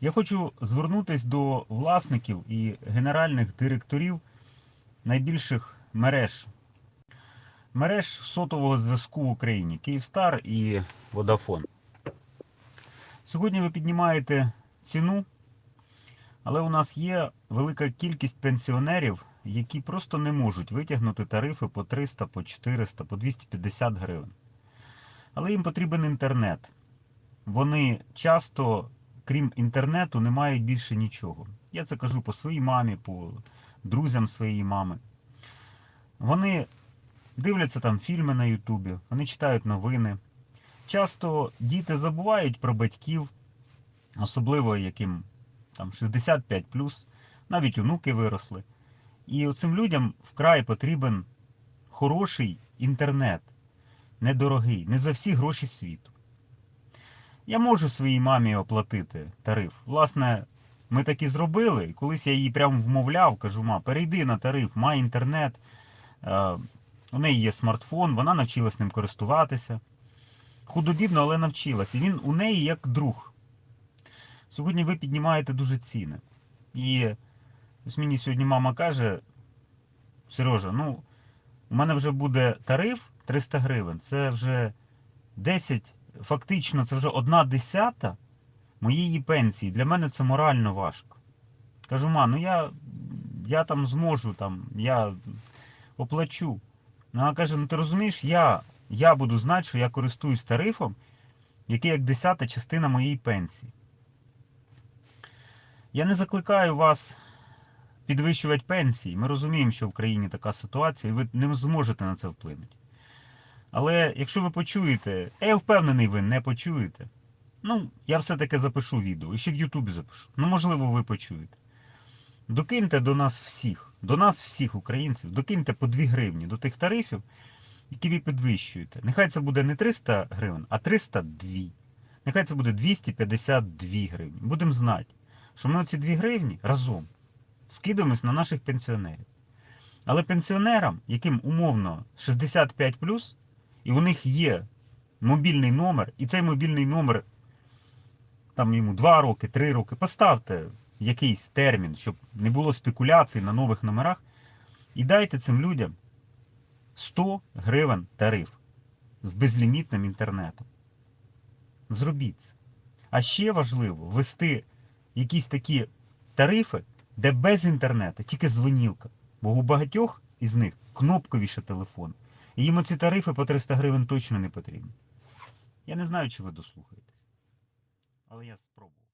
Я хочу звернутися до власників і генеральних директорів найбільших мереж. Мереж сотового зв'язку в Україні Київстар і Водафон. Сьогодні ви піднімаєте ціну, але у нас є велика кількість пенсіонерів, які просто не можуть витягнути тарифи по 300, по 400, по 250 гривень. Але їм потрібен інтернет. Вони часто, крім інтернету, не мають більше нічого. Я це кажу по своїй мамі, по друзям своєї мами. Вони дивляться там фільми на Ютубі, вони читають новини. Часто діти забувають про батьків, особливо яким там 65 навіть онуки виросли. І цим людям вкрай потрібен хороший інтернет, недорогий, не за всі гроші світу. Я можу своїй мамі оплатити тариф. Власне, ми так і зробили. І колись я її прямо вмовляв, кажу, ма, перейди на тариф, май інтернет. Е, У неї є смартфон, вона навчилась ним користуватися. Худобідно, але навчилась. І він у неї як друг. Сьогодні ви піднімаєте дуже ціни. І ось мені сьогодні мама каже: Сережа, ну, у мене вже буде тариф 300 гривень. Це вже 10, фактично, це вже одна десята моєї пенсії. Для мене це морально важко. Кажу, ма, ну я, я там зможу, там, я оплачу. Ну, вона каже, ну ти розумієш, я, я буду знати, що я користуюсь тарифом, який як десята частина моєї пенсії. Я не закликаю вас підвищувати пенсії. Ми розуміємо, що в країні така ситуація, і ви не зможете на це вплинути. Але якщо ви почуєте, я впевнений, ви не почуєте. Ну, я все-таки запишу відео, і ще в Ютубі запишу. Ну, можливо, ви почуєте. Докиньте до нас всіх, до нас всіх українців, докиньте по 2 гривні до тих тарифів, які ви підвищуєте. Нехай це буде не 300 гривень, а 302. Нехай це буде 252 гривні. Будемо знати, що ми оці 2 гривні разом скидуємось на наших пенсіонерів. Але пенсіонерам, яким умовно 65 і у них є мобільний номер, і цей мобільний номер там йому 2 роки, 3 роки, поставте якийсь термін, щоб не було спекуляцій на нових номерах, і дайте цим людям 100 гривень тариф з безлімітним інтернетом. Зробіть це. А ще важливо ввести якісь такі тарифи, де без інтернету, тільки дзвонілка. Бо у багатьох із них кнопковіше телефон. Їм оці тарифи по 300 гривень точно не потрібні. Я не знаю, чи ви дослухаєтесь. Але я спробую.